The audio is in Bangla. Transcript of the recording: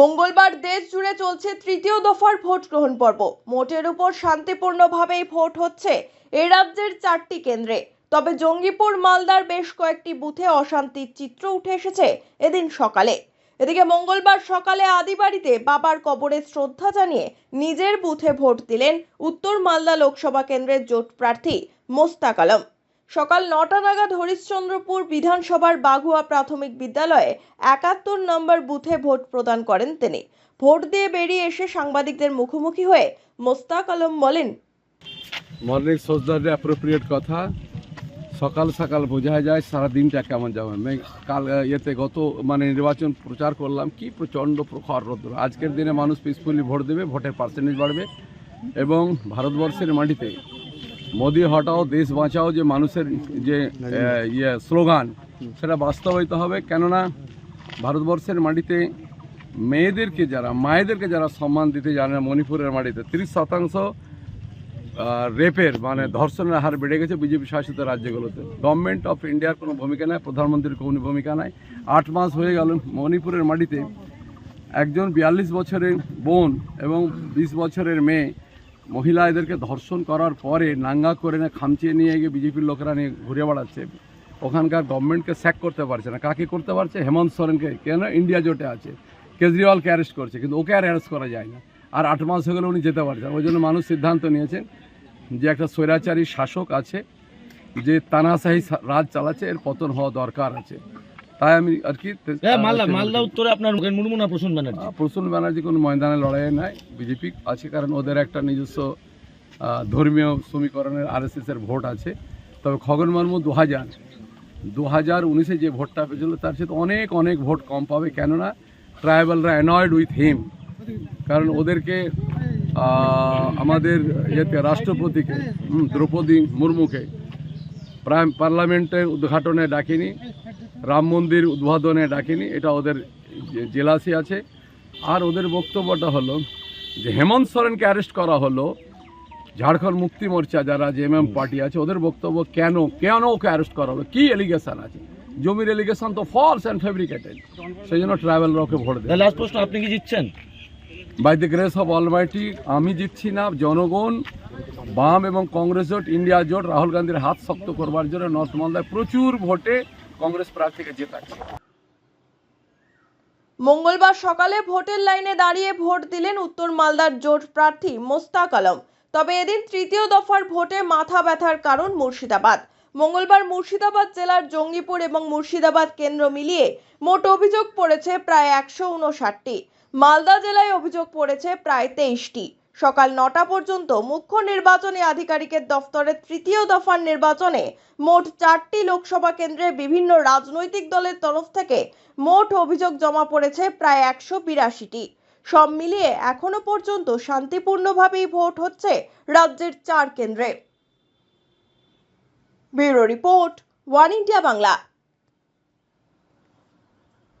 মঙ্গলবার দেশ জুড়ে চলছে তৃতীয় দফার ভোট গ্রহণ পর্ব। মোটের উপর শান্তিপূর্ণভাবেই ভোট হচ্ছে এ রাজ্যের চারটি কেন্দ্রে। তবে জঙ্গিপুর, মালদার বেশ কয়েকটি বুথে অশান্তির চিত্র উঠে এসেছে এদিন সকালে। এদিকে মঙ্গলবার সকালে আদিবাড়িতে বাবার কবরে শ্রদ্ধা জানিয়ে নিজের বুথে ভোট দিলেন উত্তর মালদা লোকসভা কেন্দ্রের জোট প্রার্থী মোস্তাক আলম। সকাল নটা নাগাদ হরিশ্চন্দ্রপুর বিধানসভার বাগুয়া প্রাথমিক বিদ্যালয়ে একাত্তর নম্বর বুথে ভোট প্রদান করেন তিনি। ভোট দিয়ে বেরিয়ে এসে সাংবাদিকদের মুখোমুখি হয়ে মোস্তাক আলম বলেন মর্নিং সোজদারে অ্যাপ্রোপ্রিয়েট কথা, সকাল সকাল বোঝা যায় সারা দিনটা কেমন যাবে আমি কাল ইয়েতে গত মানে নির্বাচন প্রচার করলাম, কি প্রচণ্ড প্রখর রোদ্র। আজকের দিনে মানুষ পিসফুলি ভোট দেবে, ভোটের পার্সেন্টেজ বাড়বে এবং ভারতবর্ষের মাটিতে মোদি হটাও, দেশ বাঁচাও যে মানুষের যে ইয়ে স্লোগান, সেটা বাস্তবায়িত হবে। কেননা ভারতবর্ষের মাটিতে মেয়েদেরকে যারা, মায়েদেরকে যারা সম্মান দিতে জানে মণিপুরের মাটিতে, তিরিশ শতাংশ রেপের মানে ধর্ষণের হার বেড়ে গেছে বিজেপি শাসিত রাজ্যগুলোতে। গভর্নমেন্ট অফ ইন্ডিয়ার কোনো ভূমিকা নাই, প্রধানমন্ত্রীর কোনো ভূমিকা নাই। আট মাস হয়ে গেল মণিপুরের মাটিতে একজন বিয়াল্লিশ বছরের বোন এবং বিশ বছরের মেয়ে মহিলা এদেরকে ধর্ষণ করার পরে নাঙ্গা করে না খামচিয়ে নিয়ে গিয়ে বিজেপির লোকেরা নিয়ে ঘুরে বেড়াচ্ছে। ওখানকার গভর্নমেন্টকে স্যাক করতে পারছে না। কাকে করতে পারছে? হেমন্ত সোরেনকে। কেন? ইন্ডিয়া জোটে আছে। কেজরিওয়ালকে অ্যারেস্ট করছে, কিন্তু ওকে আর অ্যারেস্ট করা যায় না। আর আট মাস হয়ে গেলে উনি যেতে পারছেন ওই জন্য মানুষ সিদ্ধান্ত নিয়েছেন যে একটা স্বৈরাচারী শাসক আছে, যে তানাশাহী রাজ চালাচ্ছে, এর পতন হওয়া দরকার আছে। তাই আমি আর কি হ্যাঁ মালদা মালদা উত্তরে আপনার মুর্মু না প্রসূন ব্যানার্জি। প্রসূন ব্যানার্জি কোনো ময়দানে লড়াই নাই বিজেপি আছে কারণ ওদের একটা নিজস্ব ধর্মীয় সমীকরণের আরএসএস এর ভোট আছে। তবে খগন মুর্মু দু হাজার দু হাজার উনিশে যে ভোটটা পেয়েছিল তার সাথে অনেক অনেক ভোট কম পাবে কেননা ট্রাইবালরা অ্যানয়েড উইথ হিম কারণ ওদেরকে আমাদের ইয়েতে রাষ্ট্রপতিকে দ্রৌপদী মুর্মুকে প্রায় পার্লামেন্টের উদ্ঘাটনে ডাকেনি রাম মন্দির উদ্বোধনে ডাকেনি এটা ওদের জেলাসি আছে। আর ওদের বক্তব্যটা হলো যে হেমন্ত সোরেনকে অ্যারেস্ট করা হলো ঝাড়খণ্ড মুক্তি মোর্চা যারা জেএমএম পার্টি আছে ওদের বক্তব্য কেন কেন ওকে অ্যারেস্ট করা হলো? কী এলিগেশন আছে? জমির এলিগেশন তো ফলস অ্যান্ড ফেব্রিকেটেড সেই জন্য ট্রাভেলরা ওকে ভোট দেয়। লাস্ট প্রশ্ন আপনি কি জিতছেন? By the grace of almighty আমি জিতছি না জনগণ বাম এবং কংগ্রেস জোট, ইন্ডিয়া জোট, রাহুল গান্ধীর হাত শক্ত করবার জন্য নর্থ মালদায় প্রচুর ভোটে কংগ্রেস প্রার্থীকে জেতাচ্ছে মঙ্গলবার সকালে ভোটের লাইনে দাঁড়িয়ে ভোট দিলেন উত্তর মালদার জোট প্রার্থী মোস্তাক আলম। তবে এদিন তৃতীয় দফার ভোটে মাথা ব্যথার কারণ মুর্শিদাবাদ। মঙ্গলবার মুর্শিদাবাদ জেলার জঙ্গিপুর এবং মুর্শিদাবাদ কেন্দ্র মিলিয়ে মোট অভিযোগ পড়েছে প্রায় একশো উনষাটটি। মালদা জেলায় অভিযোগ পড়েছে প্রায় তেইশটি। সকাল নটা পর্যন্ত মুখ্য নির্বাচনী আধিকারিকের দফতরের তৃতীয় দফার নির্বাচনে মোট চারটি লোকসভা কেন্দ্রে বিভিন্ন রাজনৈতিক দলের তরফ থেকে মোট অভিযোগ জমা পড়েছে প্রায় একশো বিরাশিটি। সব মিলিয়ে এখনও পর্যন্ত শান্তিপূর্ণভাবেই ভোট হচ্ছে রাজ্যের চার কেন্দ্রে। Bureau report, one India Bangla.